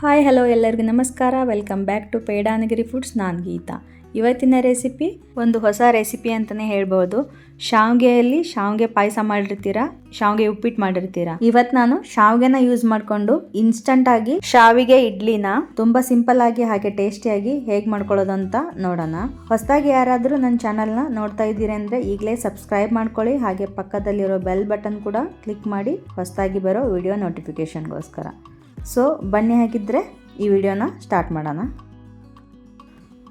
Hi, hello ಎಲ್ಲರಿಗೂ ನಮಸ್ಕಾರ. Welcome back to Pedanagiri foods. ನಾನು ಗೀತಾ. ಇವತ್ತಿನ ರೆಸಿಪಿ ಒಂದು ಹೊಸ ರೆಸಿಪಿ ಅಂತಲೇ ಹೇಳ್ಬೋದು. ಶಾವಿಗೆಯಲ್ಲಿ ಶಾವಿಗೆ ಪಾಯಸ ಮಾಡಿರ್ತೀರಾ? ಶಾವಿಗೆ ಉಪ್ಪಿಟ್ಟು ಮಾಡಿರ್ತೀರಾ? ಇವತ್ತು ನಾನು ಶಾವಿಗೆನ ಯೂಸ್ ಮಾಡಿಕೊಂಡು ಇನ್ಸ್ಟಂಟ್ ಆಗಿ ಶಾವಿಗೆ ಇಡ್ಲಿನ ತುಂಬಾ ಸಿಂಪಲ್ ಆಗಿ ಹಾಗೆ ಟೇಸ್ಟಿಯಾಗಿ ಹೇಗೆ ಮಾಡ್ಕೊಳ್ಳೋದು ಅಂತ ನೋಡೋಣ. ಹೊಸದಾಗಿ ಯಾರಾದರೂ ನನ್ನ ಚಾನಲ್ನ ನೋಡ್ತಾ ಇದ್ದೀರಿ ಅಂದರೆ ಈಗಲೇ ಸಬ್ಸ್ಕ್ರೈಬ್ ಮಾಡ್ಕೊಳ್ಳಿ. ಹಾಗೆ ಪಕ್ಕದಲ್ಲಿರೋ ಬೆಲ್ ಬಟನ್ ಕೂಡ ಕ್ಲಿಕ್ ಮಾಡಿ ಹೊಸದಾಗಿ ಬರೋ ವಿಡಿಯೋ ನೋಟಿಫಿಕೇಶನ್ಗೋಸ್ಕರ ಸೊ, ಬನ್ನಿ ಹಾಕಿದ್ರೆ ಈ ವಿಡಿಯೋನ ಸ್ಟಾರ್ಟ್ ಮಾಡೋಣ.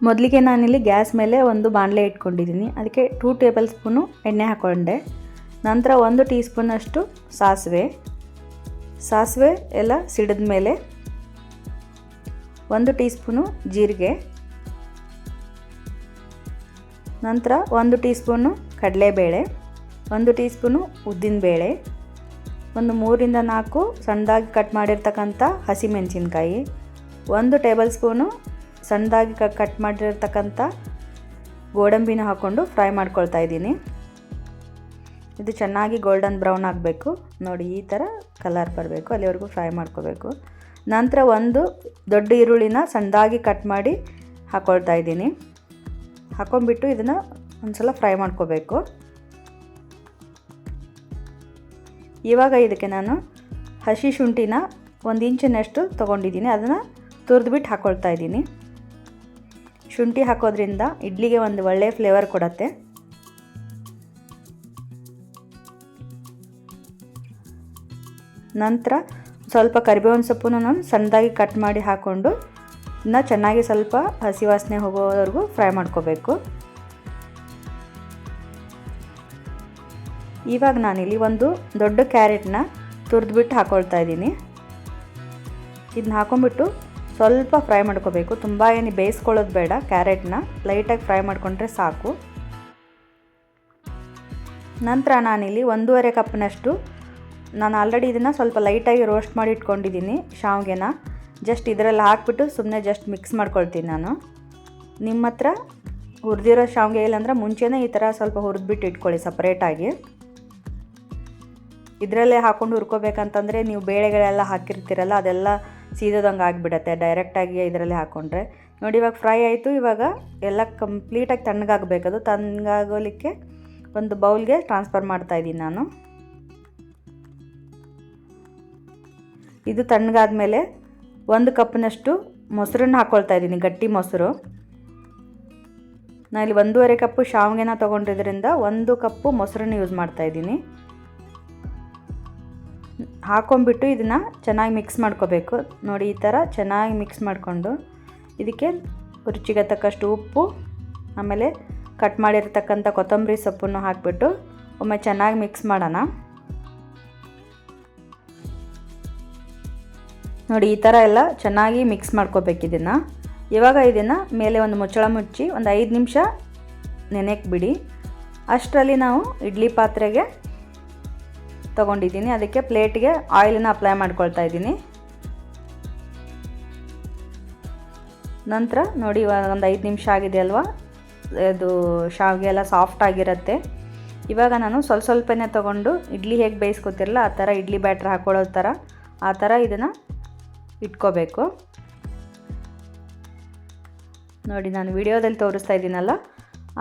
ಮೊದಲಿಗೆ ನಾನಿಲ್ಲಿ ಗ್ಯಾಸ್ ಮೇಲೆ ಒಂದು ಬಾಣಲೆ ಇಟ್ಕೊಂಡಿದ್ದೀನಿ. ಅದಕ್ಕೆ ಟೂ ಟೇಬಲ್ ಸ್ಪೂನು ಎಣ್ಣೆ ಹಾಕ್ಕೊಂಡೆ ನಂತರ ಒಂದು ಟೀ ಸ್ಪೂನಷ್ಟು ಸಾಸಿವೆ. ಸಾಸಿವೆ ಎಲ್ಲ ಸಿಡಿದ ಮೇಲೆ ಒಂದು ಟೀ ಸ್ಪೂನು ಜೀರಿಗೆ. ನಂತರ ಒಂದು ಟೀ ಸ್ಪೂನು ಕಡಲೆಬೇಳೆ. ಒಂದು ಟೀ ಸ್ಪೂನು ಉದ್ದಿನಬೇಳೆ. ಒಂದು ಮೂರಿಂದ ನಾಲ್ಕು ಸಣ್ಣದಾಗಿ ಕಟ್ ಮಾಡಿರ್ತಕ್ಕಂಥ ಹಸಿಮೆಣಸಿನ್ಕಾಯಿ ಒಂದು ಟೇಬಲ್ ಸ್ಪೂನು ಸಣ್ಣದಾಗಿ ಕಟ್ ಮಾಡಿರ್ತಕ್ಕಂಥ ಗೋಡಂಬಿನ ಹಾಕ್ಕೊಂಡು ಫ್ರೈ ಮಾಡ್ಕೊಳ್ತಾ ಇದ್ದೀನಿ. ಇದು ಚೆನ್ನಾಗಿ ಗೋಲ್ಡನ್ ಬ್ರೌನ್ ಆಗಬೇಕು. ನೋಡಿ, ಈ ಥರ ಕಲರ್ ಬರಬೇಕು. ಅಲ್ಲಿವರೆಗೂ ಫ್ರೈ ಮಾಡ್ಕೋಬೇಕು. ನಂತರ ಒಂದು ದೊಡ್ಡ ಈರುಳ್ಳಿನ ಸಣ್ಣದಾಗಿ ಕಟ್ ಮಾಡಿ ಹಾಕ್ಕೊಳ್ತಾ ಇದ್ದೀನಿ. ಹಾಕೊಂಡ್ಬಿಟ್ಟು ಇದನ್ನು ಒಂದು ಸಲ ಫ್ರೈ ಮಾಡ್ಕೋಬೇಕು. ಇವಾಗ ಇದಕ್ಕೆ ನಾನು ಹಸಿ ಶುಂಠಿನ ಒಂದು ಇಂಚಿನಷ್ಟು ತೊಗೊಂಡಿದ್ದೀನಿ. ಅದನ್ನು ತುರಿದ್ಬಿಟ್ಟು ಹಾಕ್ಕೊಳ್ತಾ ಇದ್ದೀನಿ. ಶುಂಠಿ ಹಾಕೋದ್ರಿಂದ ಇಡ್ಲಿಗೆ ಒಂದು ಒಳ್ಳೆಯ ಫ್ಲೇವರ್ ಕೊಡತ್ತೆ. ನಂತರ ಸ್ವಲ್ಪ ಕರಿಬೇವಿನ ಸೊಪ್ಪನ್ನು ನಾನು ಸಣ್ಣದಾಗಿ ಕಟ್ ಮಾಡಿ ಹಾಕ್ಕೊಂಡು ಇನ್ನು ಚೆನ್ನಾಗಿ ಸ್ವಲ್ಪ ಹಸಿ ವಾಸನೆ ಹೋಗೋವರೆಗೂ ಫ್ರೈ ಮಾಡ್ಕೋಬೇಕು. ಇವಾಗ ನಾನಿಲ್ಲಿ ಒಂದು ದೊಡ್ಡ ಕ್ಯಾರೆಟ್ನ ತುರಿದ್ಬಿಟ್ಟು ಹಾಕ್ಕೊಳ್ತಾ ಇದ್ದೀನಿ. ಇದನ್ನ ಹಾಕೊಂಡ್ಬಿಟ್ಟು ಸ್ವಲ್ಪ ಫ್ರೈ ಮಾಡ್ಕೋಬೇಕು. ತುಂಬ ಏನು ಬೇಯಿಸ್ಕೊಳ್ಳೋದು ಬೇಡ ಕ್ಯಾರೆಟ್ನ. ಲೈಟಾಗಿ ಫ್ರೈ ಮಾಡಿಕೊಂಡ್ರೆ ಸಾಕು. ನಂತರ ನಾನಿಲ್ಲಿ ಒಂದೂವರೆ ಕಪ್ನಷ್ಟು ನಾನು ಆಲ್ರೆಡಿ ಇದನ್ನು ಸ್ವಲ್ಪ ಲೈಟಾಗಿ ರೋಸ್ಟ್ ಮಾಡಿ ಇಟ್ಕೊಂಡಿದ್ದೀನಿ ಶಾವ್ಗೆನ. ಜಸ್ಟ್ ಇದರಲ್ಲಿ ಹಾಕ್ಬಿಟ್ಟು ಸುಮ್ಮನೆ ಜಸ್ಟ್ ಮಿಕ್ಸ್ ಮಾಡ್ಕೊಳ್ತೀನಿ ನಾನು. ನಿಮ್ಮ ಹತ್ರ ಹುರಿದಿರೋ ಶಾವಿಗೆ ಇಲ್ಲಾಂದ್ರೆ ಮುಂಚೆನೇ ಈ ಥರ ಸ್ವಲ್ಪ ಹುರಿದ್ಬಿಟ್ಟು ಇಟ್ಕೊಳ್ಳಿ ಸಪ್ರೇಟಾಗಿ. ಇದರಲ್ಲೇ ಹಾಕೊಂಡು ಹುರ್ಕೋಬೇಕಂತಂದರೆ ನೀವು ಬೇಳೆಗಳೆಲ್ಲ ಹಾಕಿರ್ತೀರಲ್ಲ, ಅದೆಲ್ಲ ಸೀದೋದಂಗೆ ಆಗಿಬಿಡತ್ತೆ. ಡೈರೆಕ್ಟಾಗಿ ಇದರಲ್ಲಿ ಹಾಕ್ಕೊಂಡ್ರೆ ನೋಡಿ, ಇವಾಗ ಫ್ರೈ ಆಯಿತು. ಇವಾಗ ಎಲ್ಲ ಕಂಪ್ಲೀಟಾಗಿ ತಣ್ಣಗಾಗಬೇಕದು. ತಣ್ಣಗಾಗೋಲಿಕ್ಕೆ ಒಂದು ಬೌಲ್ಗೆ ಟ್ರಾನ್ಸ್ಫರ್ ಮಾಡ್ತಾ ಇದ್ದೀನಿ ನಾನು. ಇದು ತಣ್ಣಗಾದ್ಮೇಲೆ ಒಂದು ಕಪ್ನಷ್ಟು ಮೊಸರನ್ನ ಹಾಕ್ಕೊಳ್ತಾ ಇದ್ದೀನಿ, ಗಟ್ಟಿ ಮೊಸರು. ನಾನು ಇಲ್ಲಿ ಒಂದೂವರೆ ಕಪ್ಪು ಶಾವಿಗೆನ ತೊಗೊಂಡಿದ್ರಿಂದ ಒಂದು ಕಪ್ಪು ಮೊಸರನ್ನ ಯೂಸ್ ಮಾಡ್ತಾ ಇದ್ದೀನಿ. ಹಾಕೊಂಡ್ಬಿಟ್ಟು ಇದನ್ನು ಚೆನ್ನಾಗಿ ಮಿಕ್ಸ್ ಮಾಡ್ಕೋಬೇಕು. ನೋಡಿ, ಈ ಥರ ಚೆನ್ನಾಗಿ ಮಿಕ್ಸ್ ಮಾಡಿಕೊಂಡು ಇದಕ್ಕೆ ರುಚಿಗೆ ತಕ್ಕಷ್ಟು ಉಪ್ಪು, ಆಮೇಲೆ ಕಟ್ ಮಾಡಿರ್ತಕ್ಕಂಥ ಕೊತ್ತಂಬರಿ ಸೊಪ್ಪನ್ನು ಹಾಕಿಬಿಟ್ಟು ಒಮ್ಮೆ ಚೆನ್ನಾಗಿ ಮಿಕ್ಸ್ ಮಾಡೋಣ. ನೋಡಿ, ಈ ಥರ ಎಲ್ಲ ಚೆನ್ನಾಗಿ ಮಿಕ್ಸ್ ಮಾಡ್ಕೋಬೇಕು ಇದನ್ನು. ಇವಾಗ ಇದನ್ನು ಮೇಲೆ ಒಂದು ಮುಚ್ಚಳ ಮುಚ್ಚಿ ಒಂದು ಐದು ನಿಮಿಷ ನೆನೆಕ್ಕೆ ಬಿಡಿ ಅಷ್ಟರಲ್ಲಿ ನಾವು ಇಡ್ಲಿ ಪಾತ್ರೆಗೆ ತೊಗೊಂಡಿದ್ದೀನಿ. ಅದಕ್ಕೆ ಪ್ಲೇಟ್ಗೆ ಆಯಿಲನ್ನ ಅಪ್ಲೈ ಮಾಡ್ಕೊಳ್ತಾ ಇದ್ದೀನಿ. ನಂತರ ನೋಡಿ ಇವಾಗ ಒಂದು ಐದು ನಿಮಿಷ ಆಗಿದೆ ಅಲ್ವಾ? ಅದು ಶಾವಿಗೆ ಎಲ್ಲ ಸಾಫ್ಟ್ ಆಗಿರುತ್ತೆ. ಇವಾಗ ನಾನು ಸ್ವಲ್ಪ ಸ್ವಲ್ಪನೇ ತೊಗೊಂಡು ಇಡ್ಲಿ ಹೇಗೆ ಬೇಯಿಸ್ಕೊತಿರಲ್ಲ ಆ ಥರ ಇಡ್ಲಿ ಬ್ಯಾಟ್ರ್ ಹಾಕ್ಕೊಳ್ಳೋ ಥರ ಆ ಥರ ಇದನ್ನು ಇಟ್ಕೋಬೇಕು. ನೋಡಿ ನಾನು ವಿಡಿಯೋದಲ್ಲಿ ತೋರಿಸ್ತಾ ಇದ್ದೀನಲ್ಲ,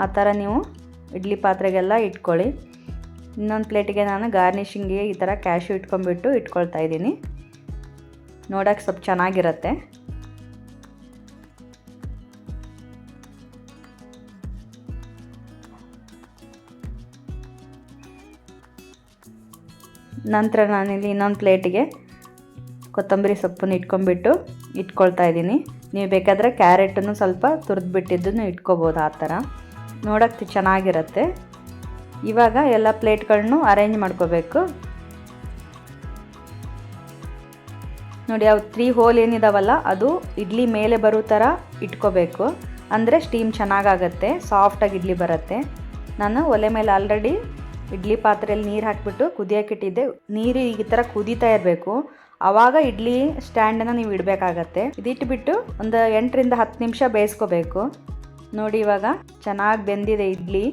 ಆ ಥರ ನೀವು ಇಡ್ಲಿ ಪಾತ್ರೆಗೆಲ್ಲ ಇಟ್ಕೊಳ್ಳಿ. ಇನ್ನೊಂದು ಪ್ಲೇಟಿಗೆ ನಾನು ಗಾರ್ನಿಷಿಂಗ್ಗೆ ಈ ಥರ ಕ್ಯಾಶು ಇಟ್ಕೊಂಡ್ಬಿಟ್ಟು ಇಟ್ಕೊಳ್ತಾ ಇದ್ದೀನಿ. ನೋಡೋಕ್ಕೆ ಸ್ವಲ್ಪ ಚೆನ್ನಾಗಿರುತ್ತೆ. ನಂತರ ನಾನಿಲ್ಲಿ ಇನ್ನೊಂದು ಪ್ಲೇಟಿಗೆ ಕೊತ್ತಂಬರಿ ಸೊಪ್ಪನ್ನು ಇಟ್ಕೊಂಡ್ಬಿಟ್ಟು ಇಟ್ಕೊಳ್ತಾ ಇದ್ದೀನಿ. ನೀವು ಬೇಕಾದರೆ ಕ್ಯಾರೆಟನ್ನು ಸ್ವಲ್ಪ ತುರಿದ್ಬಿಟ್ಟಿದ್ದನ್ನು ಇಟ್ಕೋಬೋದು ಆ ಥರ ನೋಡೋಕ್ಕೆ ಚೆನ್ನಾಗಿರುತ್ತೆ. ಇವಾಗ ಎಲ್ಲ ಪ್ಲೇಟ್ಗಳನ್ನೂ ಅರೇಂಜ್ ಮಾಡ್ಕೋಬೇಕು. ನೋಡಿ, ಅವು ತ್ರೀ ಹೋಲ್ ಏನಿದಾವಲ್ಲ, ಅದು ಇಡ್ಲಿ ಮೇಲೆ ಬರೋ ಥರ ಇಟ್ಕೋಬೇಕು. ಅಂದರೆ ಸ್ಟೀಮ್ ಚೆನ್ನಾಗಾಗತ್ತೆ, ಸಾಫ್ಟಾಗಿ ಇಡ್ಲಿ ಬರುತ್ತೆ. ನಾನು ಒಲೆ ಮೇಲೆ ಆಲ್ರೆಡಿ ಇಡ್ಲಿ ಪಾತ್ರೆಯಲ್ಲಿ ನೀರು ಹಾಕಿಬಿಟ್ಟು ಕುದಿಯೋಕ್ಕಿಟ್ಟಿದ್ದೆ ನೀರು ಈ ಥರ ಕುದೀತಾ ಇರಬೇಕು. ಆವಾಗ ಇಡ್ಲಿ ಸ್ಟ್ಯಾಂಡನ್ನು ನೀವು ಇಡಬೇಕಾಗತ್ತೆ. ಇದಿಟ್ಬಿಟ್ಟು ಒಂದು ಎಂಟರಿಂದ ಹತ್ತು ನಿಮಿಷ ಬೇಯಿಸ್ಕೋಬೇಕು. ನೋಡಿ, ಇವಾಗ ಚೆನ್ನಾಗಿ ಬೆಂದಿದೆ ಇಡ್ಲಿ.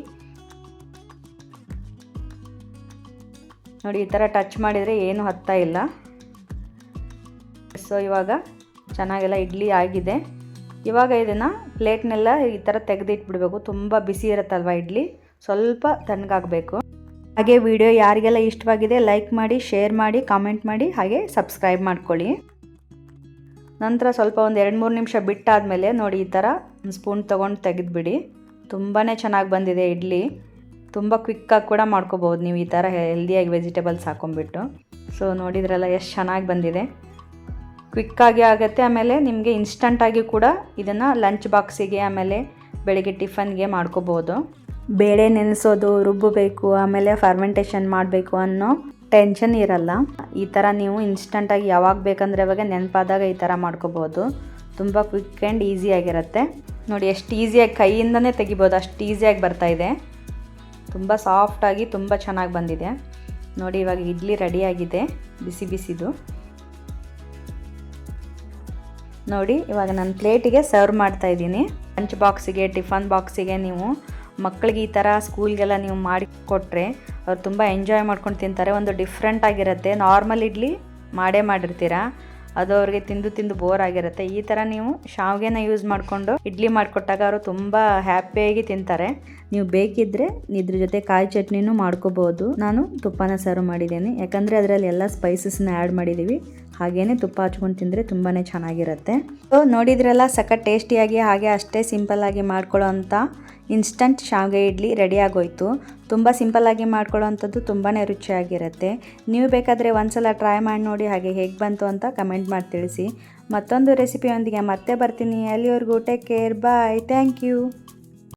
ನೋಡಿ, ಈ ಥರ ಟಚ್ ಮಾಡಿದರೆ ಏನು ಹತ್ತಾ ಇಲ್ಲ. ಸೊ ಇವಾಗ ಚೆನ್ನಾಗೆಲ್ಲ ಇಡ್ಲಿ ಆಗಿದೆ. ಇವಾಗ ಇದನ್ನು ಪ್ಲೇಟ್ನೆಲ್ಲ ಈ ಥರ ತೆಗೆದಿಟ್ಬಿಡ್ಬೇಕು. ತುಂಬ ಬಿಸಿ ಇರುತ್ತಲ್ವ ಇಡ್ಲಿ? ಸ್ವಲ್ಪ ತಣ್ಣಗಾಗಬೇಕು. ಹಾಗೆ ವಿಡಿಯೋ ಯಾರಿಗೆಲ್ಲ ಇಷ್ಟವಾಗಿದೆ ಲೈಕ್ ಮಾಡಿ ಶೇರ್ ಮಾಡಿ ಕಾಮೆಂಟ್ ಮಾಡಿ, ಹಾಗೆ ಸಬ್ಸ್ಕ್ರೈಬ್ ಮಾಡ್ಕೊಳ್ಳಿ. ನಂತರ ಸ್ವಲ್ಪ ಒಂದು ಎರಡು ಮೂರು ನಿಮಿಷ ಬಿಟ್ಟಾದಮೇಲೆ ನೋಡಿ, ಈ ಥರ ಸ್ಪೂನ್ ತೊಗೊಂಡು ತೆಗೆದುಬಿಡಿ. ತುಂಬಾ ಚೆನ್ನಾಗಿ ಬಂದಿದೆ ಇಡ್ಲಿ. ತುಂಬ ಕ್ವಿಕ್ಕಾಗಿ ಕೂಡ ಮಾಡ್ಕೋಬೋದು ನೀವು ಈ ಥರ ಹೆಲ್ದಿಯಾಗಿ ವೆಜಿಟೇಬಲ್ಸ್ ಹಾಕೊಂಡ್ಬಿಟ್ಟು. ಸೊ ನೋಡಿದ್ರಲ್ಲ, ಎಷ್ಟು ಚೆನ್ನಾಗಿ ಬಂದಿದೆ. ಕ್ವಿಕ್ಕಾಗಿ ಆಗುತ್ತೆ, ಆಮೇಲೆ ನಿಮಗೆ ಇನ್ಸ್ಟಂಟಾಗಿ ಕೂಡ ಇದನ್ನು ಲಂಚ್ ಬಾಕ್ಸಿಗೆ ಆಮೇಲೆ ಬೆಳಗ್ಗೆ ಟಿಫನ್ಗೆ ಮಾಡ್ಕೋಬೋದು ಬೇಳೆ ನೆನೆಸೋದು ರುಬ್ಬಬೇಕು ಆಮೇಲೆ ಫರ್ಮೆಂಟೇಷನ್ ಮಾಡಬೇಕು ಅನ್ನೋ ಟೆನ್ಷನ್ ಇರಲ್ಲ. ಈ ಥರ ನೀವು ಇನ್ಸ್ಟಂಟಾಗಿ ಯಾವಾಗ ಬೇಕಂದ್ರೆ ಅವಾಗ ನೆನಪಾದಾಗ ಈ ಥರ ಮಾಡ್ಕೋಬೋದು ತುಂಬ ಕ್ವಿಕ್ ಆ್ಯಂಡ್ ಈಸಿಯಾಗಿರುತ್ತೆ ನೋಡಿ, ಎಷ್ಟು ಈಸಿಯಾಗಿ ಕೈಯಿಂದನೇ ತೆಗಿಬೋದು ಅಷ್ಟು ಈಸಿಯಾಗಿ ಬರ್ತಾಯಿದೆ ತುಂಬ ಸಾಫ್ಟಾಗಿ ತುಂಬ ಚೆನ್ನಾಗಿ ಬಂದಿದೆ. ನೋಡಿ, ಇವಾಗ ಇಡ್ಲಿ ರೆಡಿಯಾಗಿದೆ, ಬಿಸಿ ಬಿಸಿದು. ನೋಡಿ, ಇವಾಗ ನಾನು ಪ್ಲೇಟಿಗೆ ಸರ್ವ್ ಮಾಡ್ತಾ ಇದ್ದೀನಿ. ಲಂಚ್ ಬಾಕ್ಸಿಗೆ, ಟಿಫನ್ ಬಾಕ್ಸಿಗೆ ನೀವು ಮಕ್ಕಳಿಗೆ ಈ ಥರ ಸ್ಕೂಲ್ಗೆಲ್ಲ ನೀವು ಮಾಡಿ ಕೊಟ್ಟರೆ ಅವ್ರು ತುಂಬ ಎಂಜಾಯ್ ಮಾಡ್ಕೊಂಡು ತಿಂತಾರೆ. ಒಂದು ಡಿಫ್ರೆಂಟ್ ಆಗಿರುತ್ತೆ. ನಾರ್ಮಲ್ ಇಡ್ಲಿ ಮಾಡೇ ಮಾಡಿರ್ತೀರಾ? ಅದು ಅವ್ರಿಗೆ ತಿಂದು ತಿಂದು ಬೋರ್ ಆಗಿರುತ್ತೆ. ಈ ಥರ ನೀವು ಶಾವಿಗೆನ ಯೂಸ್ ಮಾಡಿಕೊಂಡು ಇಡ್ಲಿ ಮಾಡಿಕೊಟ್ಟಾಗ ಅವರು ತುಂಬ ಹ್ಯಾಪಿಯಾಗಿ ತಿಂತಾರೆ. ನೀವು ಬೇಕಿದ್ದರೆ ಇದ್ರ ಜೊತೆ ಕಾಯಿ ಚಟ್ನಿನೂ ಮಾಡ್ಕೋಬೋದು. ನಾನು ತುಪ್ಪನ ಸರ್ವ್ ಮಾಡಿದ್ದೀನಿ. ಯಾಕಂದರೆ ಅದರಲ್ಲಿ ಎಲ್ಲ ಸ್ಪೈಸಸ್ನ ಆ್ಯಡ್ ಮಾಡಿದ್ದೀವಿ ಹಾಗೇನೆ ತುಪ್ಪ ಹಚ್ಕೊಂಡು ತಿಂದರೆ ತುಂಬಾ ಚೆನ್ನಾಗಿರುತ್ತೆ. ಸೊ ನೋಡಿದ್ರಲ್ಲ, ಸಖತ್ ಟೇಸ್ಟಿಯಾಗಿ ಹಾಗೆ ಅಷ್ಟೇ ಸಿಂಪಲ್ಲಾಗಿ ಮಾಡ್ಕೊಳ್ಳೋ ಅಂಥ ಇನ್ಸ್ಟಂಟ್ ಶಾವಿಗೆ ಇಡ್ಲಿ ರೆಡಿ ಆಗೋಯ್ತು. ತುಂಬ ಸಿಂಪಲ್ಲಾಗಿ ಮಾಡ್ಕೊಳ್ಳೋ ಅಂಥದ್ದು ತುಂಬಾ ರುಚಿಯಾಗಿರುತ್ತೆ. ನೀವು ಬೇಕಾದರೆ ಒಂದ್ಸಲ ಟ್ರೈ ಮಾಡಿ ನೋಡಿ ಹಾಗೆ ಹೇಗೆ ಬಂತು ಅಂತ ಕಮೆಂಟ್ ಮಾಡಿ ತಿಳಿಸಿ. ಮತ್ತೊಂದು ರೆಸಿಪಿಯೊಂದಿಗೆ ಮತ್ತೆ ಬರ್ತೀನಿ. ಅಲ್ಲಿವರೆಗೂ take care bye thank you